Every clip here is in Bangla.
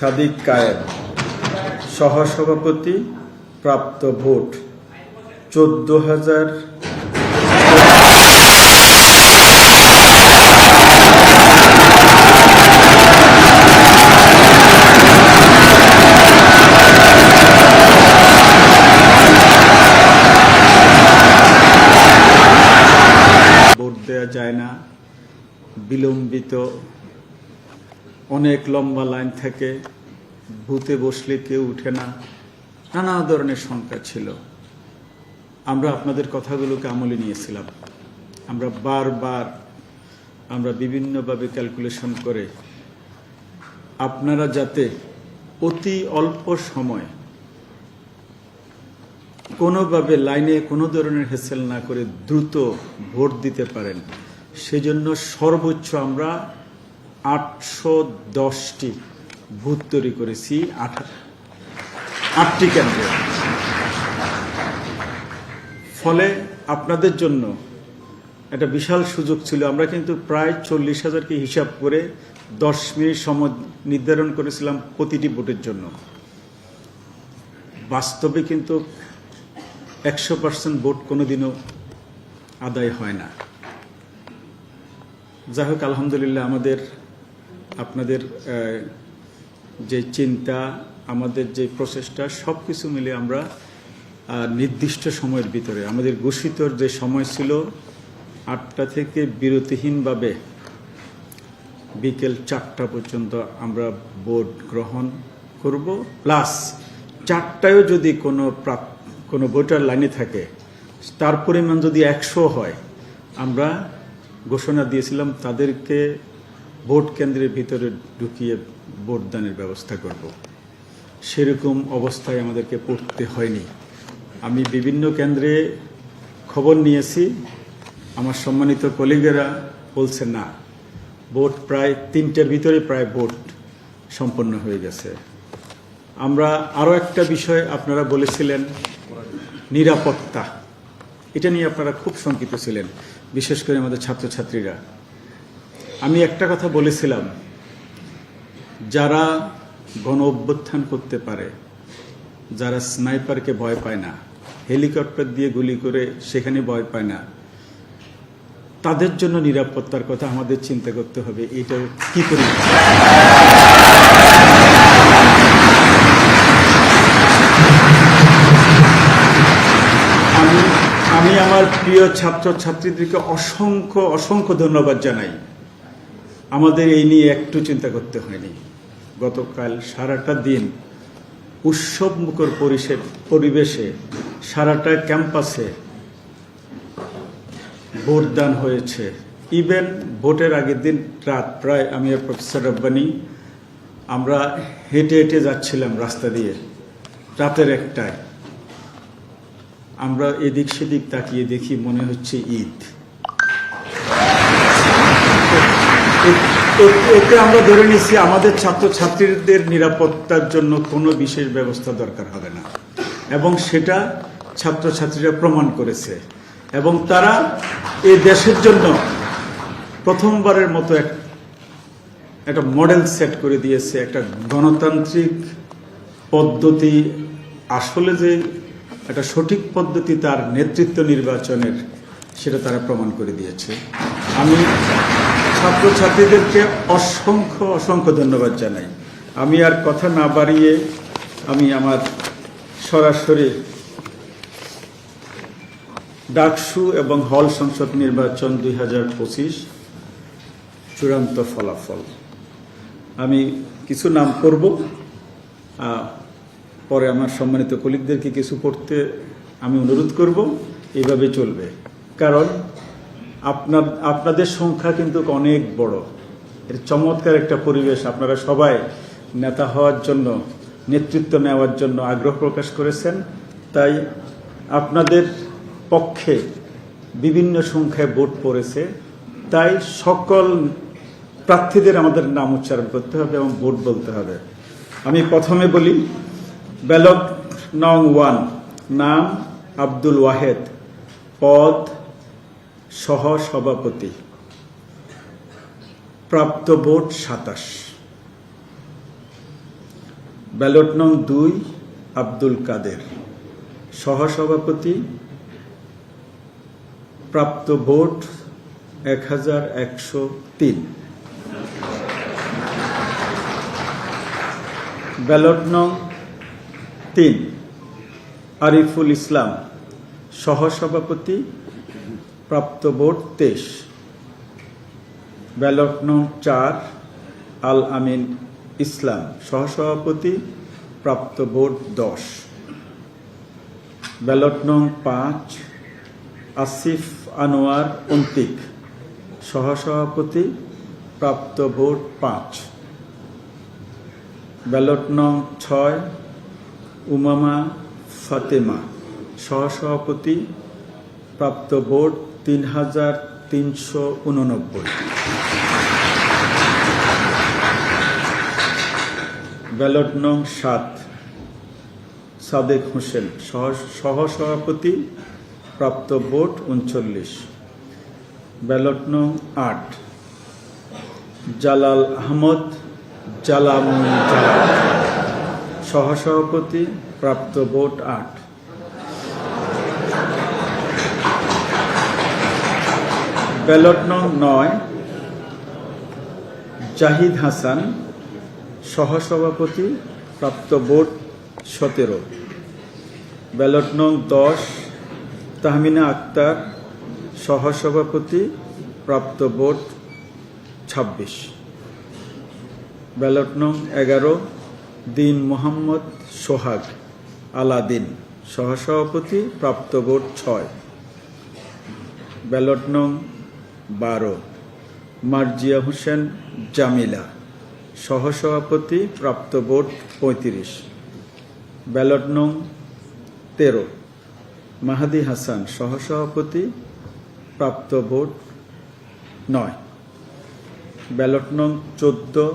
সাদিক কায়েম। সহসভাপতি প্রাপ্ত ভোট চোদ্দ হাজার ভোট দেওয়া যায় না। বিলম্বিত অনেক লম্বা লাইন থাকে ভূতে বসলে কেউ উঠে না। নানা ধরনের সংখ্যা ছিল। আমরা আপনাদের কথাগুলোকে আমলে নিয়েছিলাম। আমরা বারবার আমরা বিভিন্নভাবে ক্যালকুলেশন করে আপনারা যাতে অতি অল্প সময় কোনোভাবে লাইনে কোনো ধরনের হেসেল না করে দ্রুত ভোট দিতে পারেন, সেজন্য সর্বোচ্চ আমরা আটশো দশটি বুথ তৈরি করেছি। আঠা আটটি কেন্দ্রে। ফলে আপনাদের জন্য একটা বিশাল সুযোগ ছিল। আমরা কিন্তু প্রায় চল্লিশ হাজারকে হিসাব করে দশ মিনিট সময় নির্ধারণ করেছিলাম প্রতিটি ভোটের জন্য। বাস্তবে কিন্তু একশো পার্সেন্ট ভোট কোনোদিনও আদায় হয় না। যাই হোক, আলহামদুলিল্লাহ আমাদের আপনাদের যে চিন্তা, আমাদের যে প্রচেষ্টা সব কিছু মিলে আমরা নির্দিষ্ট সময়ের ভিতরে, আমাদের ঘোষিত যে সময় ছিল আটটা থেকে বিরতিহীনভাবে বিকেল চারটা পর্যন্ত আমরা ভোট গ্রহণ করব। প্লাস চারটায়ও যদি কোনো কোনো ভোটার লাইনে থাকে, তার পরিমাণ যদি একশো হয়, আমরা ঘোষণা দিয়েছিলাম তাদেরকে ভোট কেন্দ্রের ভিতরে ঢুকিয়ে ভোটদানের ব্যবস্থা করব। সেরকম অবস্থায় আমাদেরকে পড়তে হয়নি। আমি বিভিন্ন কেন্দ্রে খবর নিয়েছি। আমার সম্মানিত কলিগেরা বলছে, না, ভোট প্রায় তিনটের ভিতরে প্রায় ভোট সম্পন্ন হয়ে গেছে। আমরা আরও একটা বিষয় আপনারা বলেছিলেন, নিরাপত্তা। এটা নিয়ে আপনারা খুব শঙ্কিত ছিলেন, বিশেষ করে আমাদের ছাত্রছাত্রীরা। আমি একটা কথা বলেছিলাম। যারা গণ অভ্যুত্থান করতে পারে, যারা স্নাইপারকে ভয় পায় না, হেলিকপ্টার দিয়ে গুলি করে সেখানে ভয় পায় না, তাদের জন্য নিরাপত্তার কথা আমাদের চিন্তা করতে হবে, এটা কি করে? আমি আমি আমার প্রিয় ছাত্র ছাত্রীদেরকে অসংখ্য অসংখ্য ধন্যবাদ জানাই। আমাদের এই নিয়ে একটু চিন্তা করতে হয়নি। গতকাল সারাটা দিন উৎসব মুখর পরিবেশে সারাটা ক্যাম্পাসে ভোটদান হয়েছে। ইভেন ভোটের আগের দিন রাত প্রায় আমি আর প্রফেসর রব্বানি, আমরা হেঁটে হেঁটে যাচ্ছিলাম রাস্তা দিয়ে, রাতের একটায়। আমরা এদিক সেদিক তাকিয়ে দেখি মনে হচ্ছে ঈদ। এতে আমরা ধরে নিচ্ছি আমাদের ছাত্রছাত্রীদের নিরাপত্তার জন্য কোনো বিশেষ ব্যবস্থা দরকার হবে না। এবং সেটা ছাত্রছাত্রীরা প্রমাণ করেছে। এবং তারা এই দেশের জন্য প্রথমবারের মতো এক একটা মডেল সেট করে দিয়েছে, একটা গণতান্ত্রিক পদ্ধতি। আসলে যে একটা সঠিক পদ্ধতি তার নেতৃত্ব নির্বাচনের, সেটা তারা প্রমাণ করে দিয়েছে। আমি ছাত্রছাত্রীদেরকে অসংখ্য অসংখ্য ধন্যবাদ জানাই। আমি আর কথা না বাড়িয়ে আমি আমার সরাসরি ডাকসু এবং হল সংসদ নির্বাচন দুই হাজার পঁচিশ চূড়ান্ত ফলাফল। আমি কিছু নাম করব পরে আমার সম্মানিত কলিগদেরকে কিছু পড়তে আমি অনুরোধ করব। এইভাবে চলবে। কারণ আপনার, আপনাদের সংখ্যা কিন্তু অনেক বড়। এর চমৎকার একটা পরিবেশ আপনারা সবাই নেতা হওয়ার জন্য, নেতৃত্ব নেওয়ার জন্য আগ্রহ প্রকাশ করেছেন। তাই আপনাদের পক্ষে বিভিন্ন সংখ্যায় ভোট পড়েছে। তাই সকল প্রার্থীদের আমাদের নাম উচ্চারণ করতে হবে এবং ভোট বলতে হবে। আমি প্রথমে বলি, ব্যালট নং ওয়ান, নাম আব্দুল ওয়াহেদ, পদ সহ সভাপতি প্রাপ্ত ভোট সাতাশ। ব্যালট নং দুই, আব্দুল কাদের। সহসভাপতি। প্রাপ্ত ভোট এক হাজার একশো তিন। ব্যালট নং তিন, আরিফুল ইসলাম। সহসভাপতি। প্রাপ্ত ভোট তেইশ ব্যালট নং চার, আল আমিন ইসলাম, সহসভাপতি প্রাপ্ত ভোট দশ ব্যালট নং পাঁচ, আসিফ আনোয়ার অন্তিক, সহসভাপতি প্রাপ্ত ভোট পাঁচ। ব্যালট নং ছয়, উমামা ফাতেমা, সহসভাপতি প্রাপ্ত ভোট তিন হাজার তিনশো উননব্বই। ব্যালট নং সাত, সাদেক হোসেন, সহ- সহসভাপতি, প্রাপ্ত ভোট উনচল্লিশ। ব্যালট নং আট, জালাল আহমদ, জালামুল জালাল। সহসভাপতি, প্রাপ্ত ভোট আট। ব্যালট নং নয়, জাহিদ হাসান, সহসভাপতি, প্রাপ্ত বোর্ড সতেরো। ব্যালট নং দশ, তাহমিনা আক্তার, সহসভাপতি, প্রাপ্ত বোর্ড ছাব্বিশ। ব্যালট নং এগারো, দিন মোহাম্মদ সোহাগ আলাদিন, সহসভাপতি, প্রাপ্ত বোর্ড ছয়। ব্যালট নং বারো। মার্জিয়া হোসেন জামিলা, সহসভাপতি, প্রাপ্ত ভোট পঁয়ত্রিশ। ব্যালট নং তেরো। মাহাদি হাসান, সহসভাপতি, প্রাপ্ত ভোট নয়। ব্যালট নং চোদ্দ।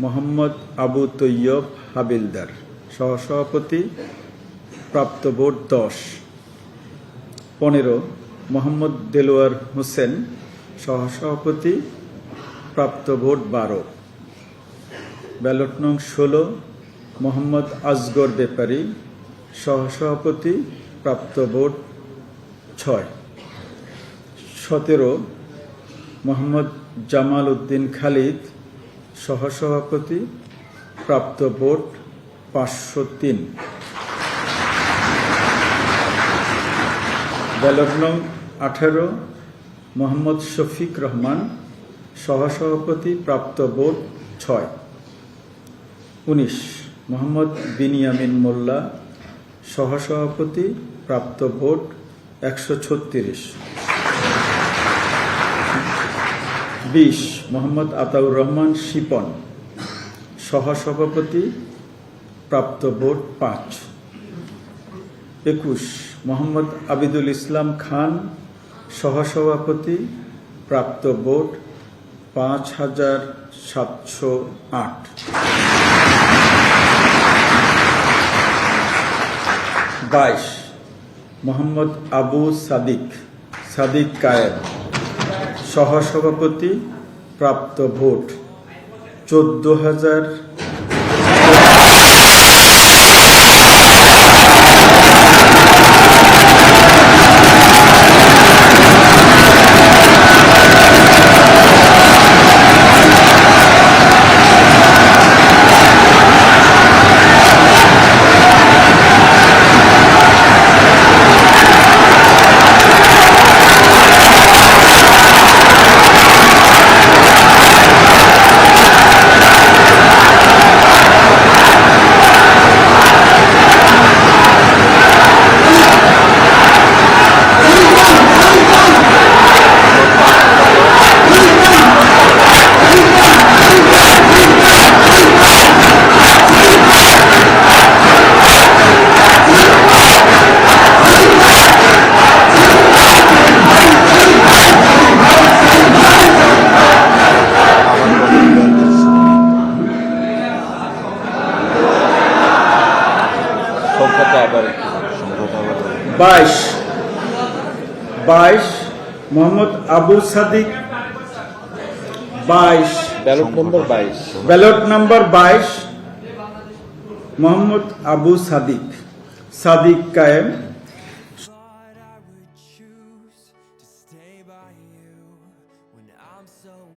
মোহাম্মদ আবু তৈয়ব হাবিলদার, সহসভাপতি, প্রাপ্ত ভোট দশ। পনেরো। মোহাম্মদ দেলোয়ার হোসেন, সহসভাপতি, প্রাপ্ত ভোট বারো। ব্যালট নং ষোলো, মোহাম্মদ আজগর ব্যাপারী সহসভাপতি, প্রাপ্ত ভোট ছয়। সতেরো, মোহাম্মদ জামাল উদ্দিন খালিদ, সহসভাপতি, প্রাপ্ত ভোট পাঁচশো তিন। ব্যালট নং আঠারো, মোহাম্মদ শফিক রহমান, সহসভাপতি প্রাপ্ত ভোট ছয়। উনিশ, মোহাম্মদ বিনিয়ামিন মোল্লা, সহসভাপতি প্রাপ্ত ভোট একশো ছত্রিশ। বিশ, মোহাম্মদ আতাউর রহমান শিপন, সহসভাপতি প্রাপ্ত ভোট পাঁচ। একুশ মোহাম্মদ আবিদুল ইসলাম খান, সহসভাপতি, প্রাপ্ত ভোট পাঁচ হাজার সাতশো আট। বাইশ, মোহাম্মদ আবু সাদিক সাদিক কায়েম, সহসভাপতি, প্রাপ্ত ভোট চোদ্দ হাজার বাইশ বাইশ মোহাম্মদ আবু সাদিক বাইশ ব্যালট নম্বর বাইশ ব্যালট নাম্বার বাইশ মোহাম্মদ আবু সাদিক সাদিক কায়েম